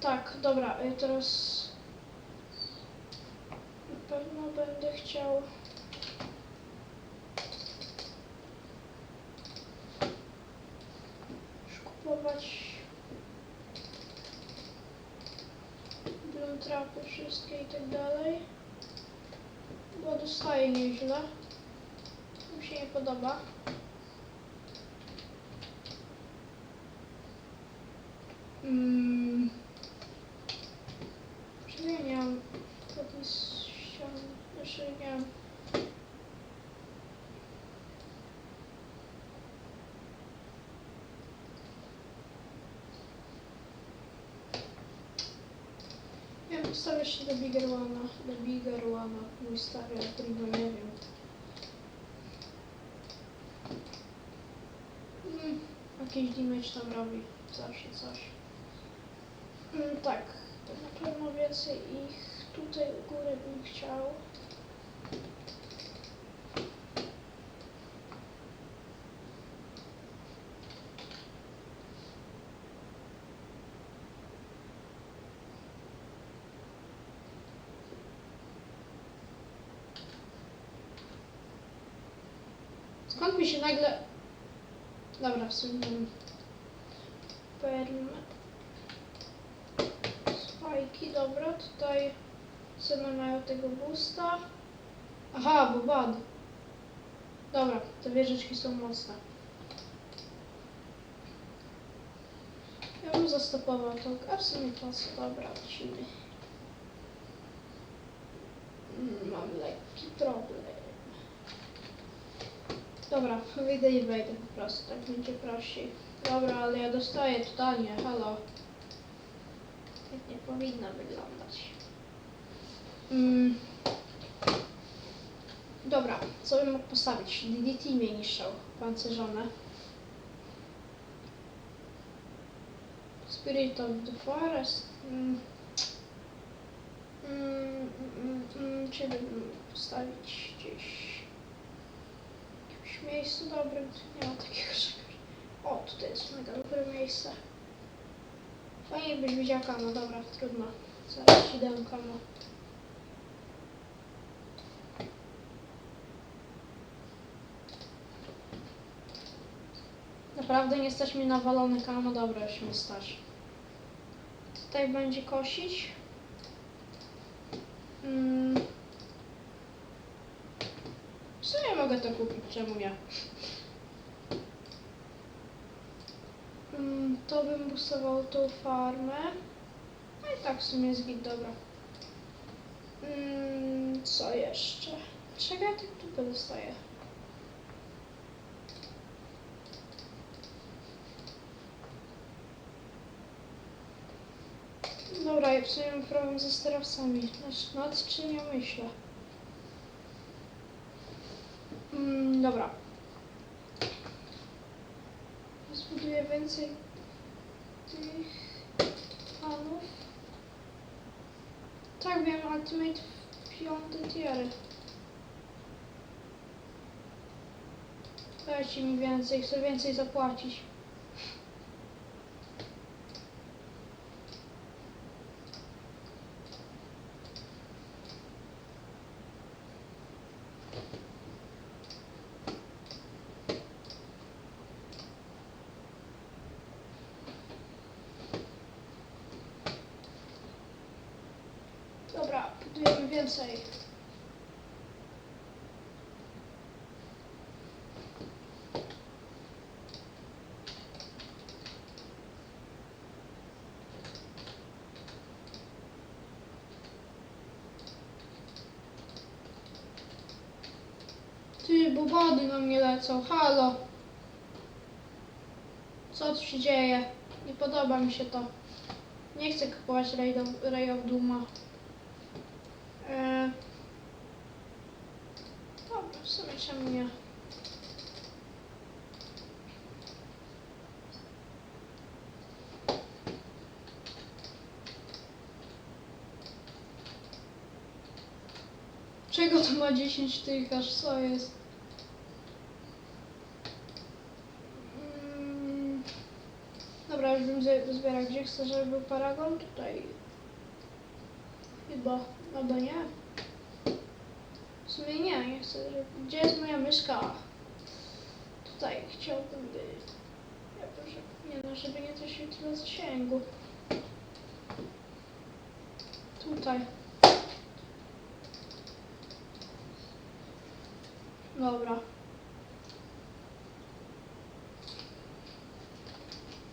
Tak, dobra, y, teraz na pewno będę chciał kupować trapy wszystkie i tak dalej. Bo dostaję nieźle. Mi się nie podoba. Mm. Przemieniam takie ściany. Znaczy nie wiem. Ja postawię się do Bigger One'a. Do Bigger One'a. Mój stary, którego nie wiem. Mm, jakiś damage tam robi. Zawsze coś. Mm, tak. To na pewno więcej ich tutaj u góry bym chciał. Skąd mi się nagle... Dobra, w sumie. Dobra, tutaj same mają tego boosta. Aha, bo bad. Dobra, te wieżyczki są mocne. Ja bym zastopował to, a w sumie co, dobra, lecimy. Mm, Mam lekki problem. Dobra, wyjdę i wejdę po prostu, tak będzie prościej. Dobra, ale ja dostaję totalnie, halo. Tak nie powinno wyglądać. Mm. Dobra, co bym mógł postawić? DDT mnie niszczał, pancerzone. Spirit of the Forest. Mm. Mm, mm, mm, ciebie bym mógł postawić gdzieś w jakimś miejscu dobrym, nie ma takiego czegoś. O, tutaj jest mega dobre miejsce. Fajnie byś widział kamo, dobra, trudno. Zaraz ci dam kamo. Naprawdę nie stać mi na walony kamo, dobra, już mi. Tutaj będzie kosić. Mm. W sumie mogę to kupić, czemu nie? Mm, to bym boostował tą farmę. No i tak w sumie jest git, dobra. Mm, co jeszcze? Czego ja tak tupę dostaję? Dobra, ja w sumie mam problem ze sterowcami. Znaczy, nad czym ja myślę? Mm, dobra. Zbuduję więcej Tak, wiem, Ultimate w piąty tier. Dajcie mi więcej, chcę więcej zapłacić. Więcej. Ty, bo na mnie lecą, halo. Co tu się dzieje? Nie podoba mi się to. Nie chcę kupować Ray of Duma. Eee... Dobra, w sumie czemu nie? Czego to ma 10 tych aż co jest? Dobra, już bym zbierał. Gdzie chcę, żeby był paragon? Tutaj. Chyba. Albo nie. W sumie nie, nie chcę, żeby... Gdzie jest moja myszka? Tutaj chciałbym być. Ja proszę, nie no, żeby nie to się tyle zasięgu. Tutaj. Dobra.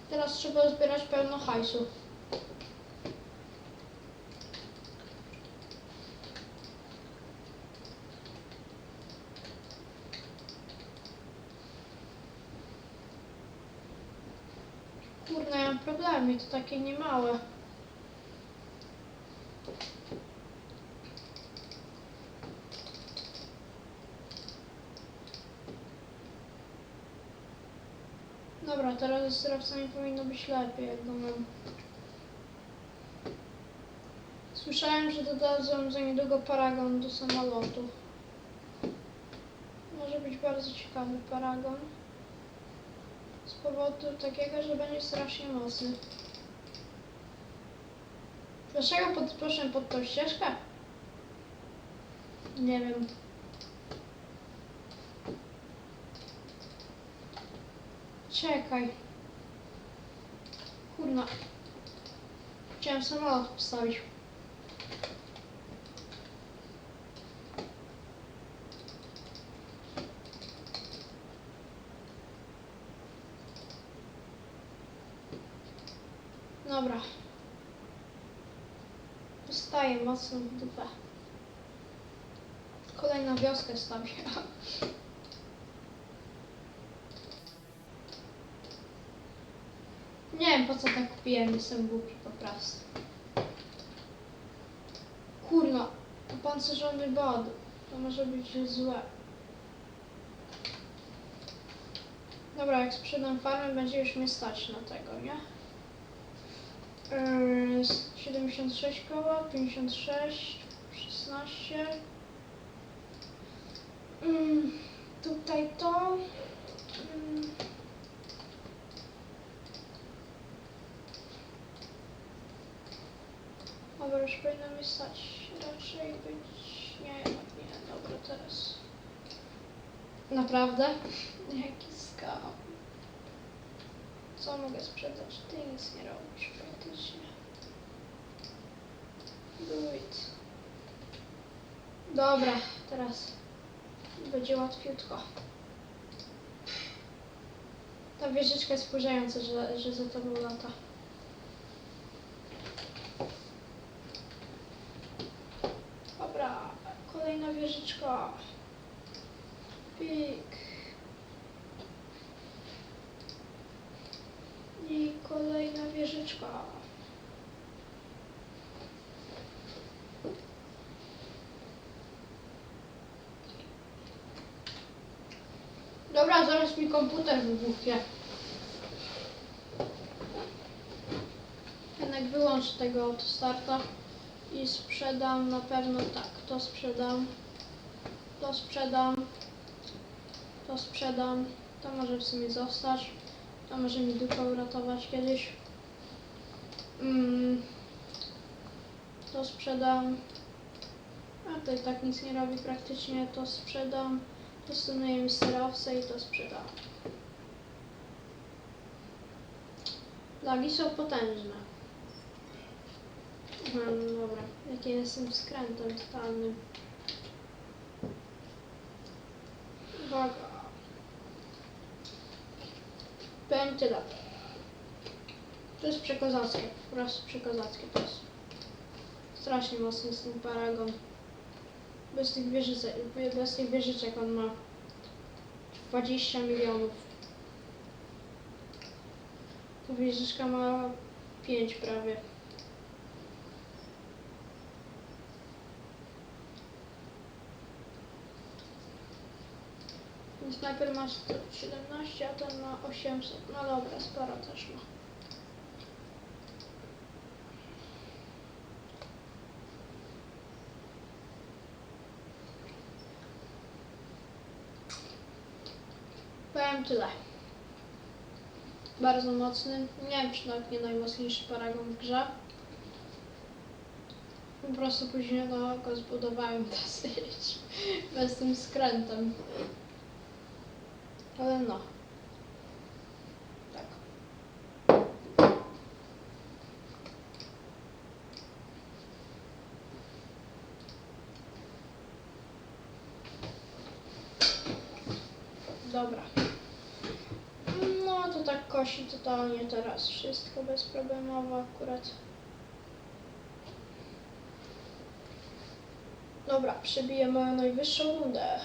Teraz trzeba zbierać pełno hajsu. Kurde, ja mam problemy, to takie niemałe. Dobra, teraz z surowcami powinno być lepiej, jak mam. Słyszałem, że dodadzą za niedługo paragon do samolotu. Może być bardzo ciekawy paragon. Z powodu takiego, że będzie strasznie mocny. Dlaczego pod, proszę pod tą ścieżkę? Nie wiem. Czekaj. Kurna. Chciałem samolot postawić. Dobra. Dostaję mocno w dupę. Kolejna wioskę stawię. Nie wiem po co tak kupiłem, jestem głupi po prostu. Kurna, opancerzony bod. To może być złe. Dobra, jak sprzedam farmę, będzie już mnie stać na tego, nie? Yy, 76 koła, 56, 16. Mm, tutaj to. Mm. Dobra, już powinno mi stać. Raczej być... Nie, jednak nie. Dobra, teraz. Naprawdę? Jaki skam. Co mogę sprzedać? Ty nic nie robisz praktycznie. Do it. Dobra, teraz będzie łatwiutko. Ta wieżyczka jest wkurzająca, że, że za tobą lata. Dobra, kolejna wieżyczka. Pik. I kolejna wieżyczka. Dobra, zaraz mi komputer wybuchnie. Jednak wyłącz tego autostarta i sprzedam na pewno tak. To sprzedam. To sprzedam. To sprzedam. To może w sumie zostać. To może mi dupę uratować kiedyś. Mm. To sprzedam. A to i tak nic nie robi praktycznie. To sprzedam. Mi sterowce i to sprzedam. Lagi są potężne. Hmm, dobra, jaki jestem skrętem totalnym. Uwaga. Powiem tyle. To jest przekozackie, po prostu przekozackie to jest. Strasznie mocny jest ten paragon. Bez tych wieżyczek, bez tych wieżyczek on ma 20 milionów. Ta wieżyczka ma 5 prawie. Więc najpierw masz 17, a ten ma 800. No dobra, sporo też ma. Powiem tyle. bardzo mocny. Nie wiem, czy nawet nie najmocniejszy paragon w grze. Po prostu później na oko zbudowałem dosyć bez tym skrętem. Ale no. Tak. Dobra. To tak kosi totalnie teraz wszystko bezproblemowo akurat. Dobra, przebiję moją najwyższą rundę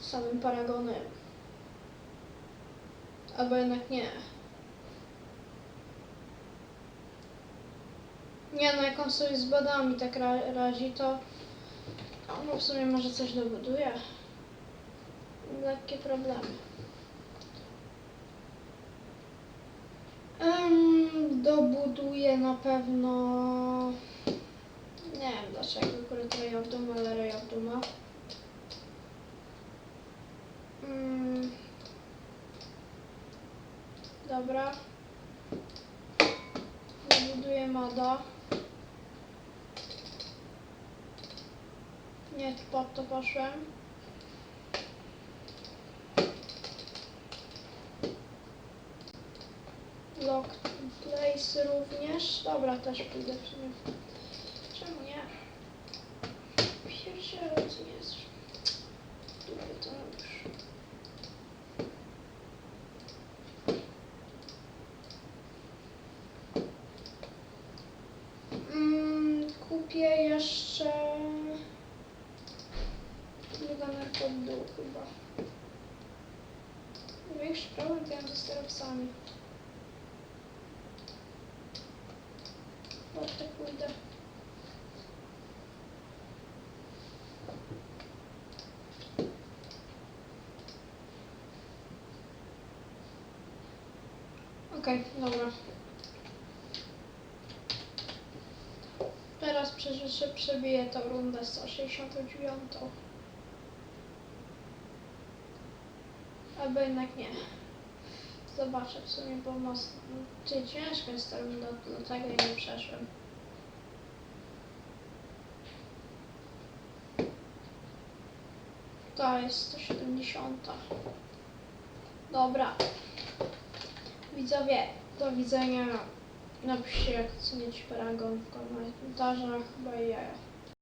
samym paragonem. Albo jednak nie. Nie no, jak on sobie z badami tak ra razi, to no w sumie może coś dobuduje. Lekkie problemy. Em, dobuduję na pewno... Nie wiem dlaczego akurat Ray of Doom, ale Ray of. Mm. Dobra. Dobuduję moda. Nie, pod to poszłem. Również. Dobra, też pójdę w sumie. Czemu nie? Pierdziele, co nie jest. Dupy to już. Mm, kupię jeszcze... Wydaner pod dół chyba. Większy problem mam ze sterowcami. Pójdę. Okej, dobra. Teraz przeżyszę, przebiję tą rundę 169. Albo jednak nie. Zobaczę w sumie, bo. Ty ciężko jest ta runda, dlatego jej nie przeszłem. To jest 170. Dobra. Widzowie, do widzenia. Napiszcie jak oceniać paragon w komentarzach, jaja.